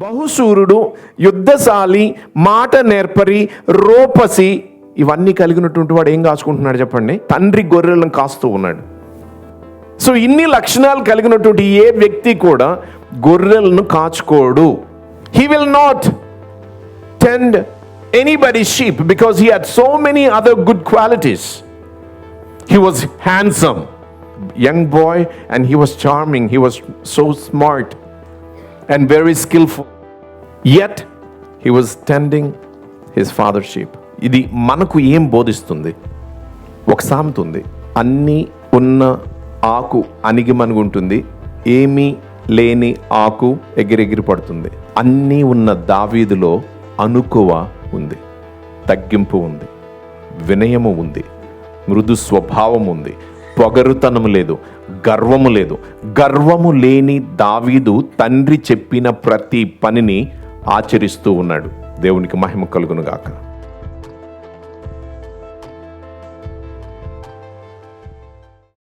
బహుశూరుడు యుద్ధశాలి మాట నేర్పరి రోపసి ఇవన్నీ కలిగినటువంటి వాడు ఏం కాచుకుంటున్నాడు చెప్పండి? తండ్రి గొర్రెలను కాస్తూ ఉన్నాడు. సో ఇన్ని లక్షణాలు కలిగినటువంటి ఏ వ్యక్తి కూడా గొర్రెలను కాచుకోడు. He will not tend anybody sheep because he had so many other good qualities he was handsome young boy and he was charming he was so smart and very skillful. Yet he was tending his father sheep. ఇది మనకు ఏం బోధిస్తుంది? ఒక సామెత ఉంది. అన్నీ ఉన్న ఆకు అణిగిమనుగుంటుంది ఏమీ లేని ఆకు ఎగిరెగిరి పడుతుంది. అన్నీ ఉన్న దావీదులో అనుకువ ఉంది. తగ్గింపు ఉంది. వినయము ఉంది. మృదు స్వభావం ఉంది. పొగరుతనము లేదు గర్వము లేదు. గర్వము లేని దావీదు తండ్రి చెప్పిన ప్రతి పనిని ఆచరిస్తూ ఉన్నాడు. దేవునికి మహిమ కలుగును గాక